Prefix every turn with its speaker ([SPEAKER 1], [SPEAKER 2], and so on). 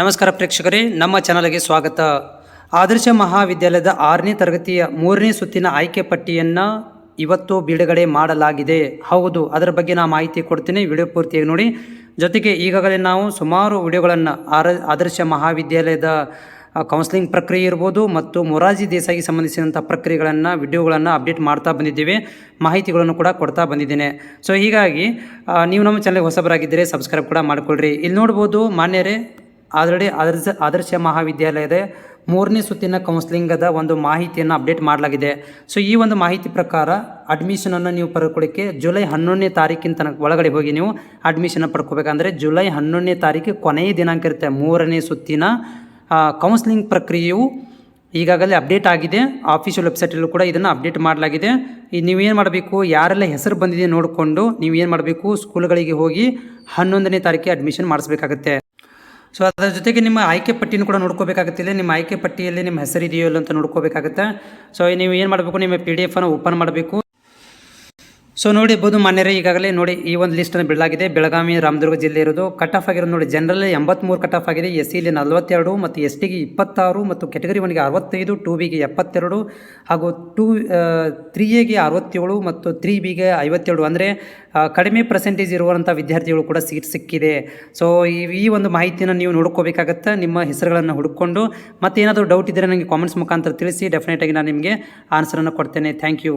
[SPEAKER 1] ನಮಸ್ಕಾರ ಪ್ರೇಕ್ಷಕರೇ, ನಮ್ಮ ಚಾನಲ್ಗೆ ಸ್ವಾಗತ. ಆದರ್ಶ ಮಹಾವಿದ್ಯಾಲಯದ ಆರನೇ ತರಗತಿಯ ಮೂರನೇ ಸುತ್ತಿನ ಆಯ್ಕೆ ಪಟ್ಟಿಯನ್ನು ಇವತ್ತು ಬಿಡುಗಡೆ ಮಾಡಲಾಗಿದೆ. ಹೌದು, ಅದರ ಬಗ್ಗೆ ನಾನು ಮಾಹಿತಿ ಕೊಡ್ತೀನಿ, ವಿಡಿಯೋ ಪೂರ್ತಿಯಾಗಿ ನೋಡಿ. ಜೊತೆಗೆ ಈಗಾಗಲೇ ನಾವು ಸುಮಾರು ವಿಡಿಯೋಗಳನ್ನು ಆರ, ಆದರ್ಶ ಮಹಾವಿದ್ಯಾಲಯದ ಕೌನ್ಸಿಲಿಂಗ್ ಪ್ರಕ್ರಿಯೆ ಇರ್ಬೋದು ಮತ್ತು ಮೊರಾರ್ಜಿ ದೇಸಾಯಿಗೆ ಸಂಬಂಧಿಸಿದಂಥ ಪ್ರಕ್ರಿಯೆಗಳನ್ನು, ವಿಡಿಯೋಗಳನ್ನು ಅಪ್ಡೇಟ್ ಮಾಡ್ತಾ ಬಂದಿದ್ದೇವೆ. ಮಾಹಿತಿಗಳನ್ನು ಕೂಡ ಕೊಡ್ತಾ ಬಂದಿದ್ದೇನೆ. ಸೊ ಹೀಗಾಗಿ ನೀವು ನಮ್ಮ ಚಾನಲ್ಗೆ ಹೊಸಬರಾಗಿದ್ದರೆ ಸಬ್ಸ್ಕ್ರೈಬ್ ಕೂಡ ಮಾಡಿಕೊಳ್ಳ್ರಿ ಇಲ್ಲಿ ನೋಡ್ಬೋದು, ಮಾನ್ಯರೇ ಆಲ್ರೆಡಿ ಆದರ್ಶ ಆದರ್ಶ ಮಹಾವಿದ್ಯಾಲಯದ ಮೂರನೇ ಸುತ್ತಿನ ಕೌನ್ಸಿಲಿಂಗದ ಒಂದು ಮಾಹಿತಿಯನ್ನು ಅಪ್ಡೇಟ್ ಮಾಡಲಾಗಿದೆ. ಸೊ, ಈ ಒಂದು ಮಾಹಿತಿ ಪ್ರಕಾರ ಅಡ್ಮಿಷನನ್ನು ನೀವು ಪಡ್ಕೊಳ್ಳಿಕ್ಕೆ ಜುಲೈ ಹನ್ನೊಂದನೇ ತಾರೀಕಿನ ತನಕ ಒಳಗಡೆ ಹೋಗಿ ನೀವು ಅಡ್ಮಿಷನ್ ಪಡ್ಕೋಬೇಕಂದ್ರೆ ಜುಲೈ ಹನ್ನೊಂದನೇ ತಾರೀಕು ಕೊನೆಯ ದಿನಾಂಕ ಇರುತ್ತೆ ಮೂರನೇ ಸುತ್ತಿನ ಕೌನ್ಸಿಲಿಂಗ್ ಪ್ರಕ್ರಿಯೆಯು ಈಗಾಗಲೇ ಅಪ್ಡೇಟ್ ಆಗಿದೆ. ಆಫೀಷಿಯಲ್ ವೆಬ್ಸೈಟಲ್ಲೂ ಕೂಡ ಇದನ್ನು ಅಪ್ಡೇಟ್ ಮಾಡಲಾಗಿದೆ. ಈ ನೀವೇನು ಮಾಡಬೇಕು, ಯಾರೆಲ್ಲ ಹೆಸರು ಬಂದಿದೆ ನೋಡಿಕೊಂಡು ನೀವೇನು ಮಾಡಬೇಕು, ಸ್ಕೂಲ್ಗಳಿಗೆ ಹೋಗಿ ಹನ್ನೊಂದನೇ ತಾರೀಕಿಗೆ ಅಡ್ಮಿಷನ್ ಮಾಡಿಸ್ಬೇಕಾಗತ್ತೆ. ಸೊ ಅದರ ಜೊತೆಗೆ ನಿಮ್ಮ ಆಯ್ಕೆ ಪಟ್ಟಿನೂ ಕೂಡ ನೋಡ್ಕೋಬೇಕಾಗುತ್ತಿಲ್ಲ. ನಿಮ್ಮ ಆಯ್ಕೆ ಪಟ್ಟಿಯಲ್ಲಿ ನಿಮ್ಮ ಹೆಸರಿದೆಯೋ ಇಲ್ಲ ಅಂತ ನೋಡ್ಕೋಬೇಕಾಗುತ್ತೆ? ಸೊ ನೀವು ಏನು ಮಾಡಬೇಕು? ನಿಮ್ಮ ಪಿ ಡಿ ಎಫನ್ನು ಓಪನ್ ಮಾಡಬೇಕು. ಸೊ ನೋಡಿರ್ಬೋದು ಮಾನ್ಯರೇ, ಈಗಾಗಲೇ ನೋಡಿ ಈ ಒಂದು ಲಿಸ್ಟನ್ನು ಬಿಡಲಾಗಿದೆ. ಬೆಳಗಾವಿ, ರಾಮದುರ್ಗ ಜಿಲ್ಲೆ ಇರೋದು ಕಟ್ ಆಫ್ ಆಗಿರೋದು ನೋಡಿ. ಜನರಲ್ ಎಂಬತ್ತ್ಮೂರು ಕಟ್ ಆಫ್ ಆಗಿದೆ. ಎಸ್ ಸಿಲಿ ನಲವತ್ತೆರಡು ಮತ್ತು ಎಸ್ ಟಿಗೆ ಇಪ್ಪತ್ತಾರು ಮತ್ತು ಕೆಟಗರಿ ಒನ್ಗೆ ಅರವತ್ತೈದು ಟೂ ಬಿಗೆ ಎಪ್ಪತ್ತೆರಡು ಹಾಗೂ ಟೂ ತ್ರೀ ಎಗೆ ಅರವತ್ತೇಳು ಮತ್ತು ತ್ರೀ ಬಿಗೆ ಐವತ್ತೇಳು. ಅಂದರೆ ಕಡಿಮೆ ಪರ್ಸೆಂಟೇಜ್ ಇರುವಂಥ ವಿದ್ಯಾರ್ಥಿಗಳು ಕೂಡ ಸೀಟ್ ಸಿಕ್ಕಿದೆ. ಸೊ ಈ ಈ ಒಂದು ಮಾಹಿತಿಯನ್ನು ನೀವು ನೋಡ್ಕೋಬೇಕಾಗತ್ತೆ? ನಿಮ್ಮ ಹೆಸರುಗಳನ್ನು ಹುಡುಕೊಂಡು. ಮತ್ತೆ ಏನಾದರೂ ಡೌಟ್ ಇದ್ದರೆ ನನಗೆ ಕಾಮೆಂಟ್ಸ್ ಮುಖಾಂತರ ತಿಳಿಸಿ. ಡೆಫಿನೆಟಾಗಿ ನಾನು ನಿಮಗೆ ಆನ್ಸರನ್ನು ಕೊಡ್ತೇನೆ. Thank you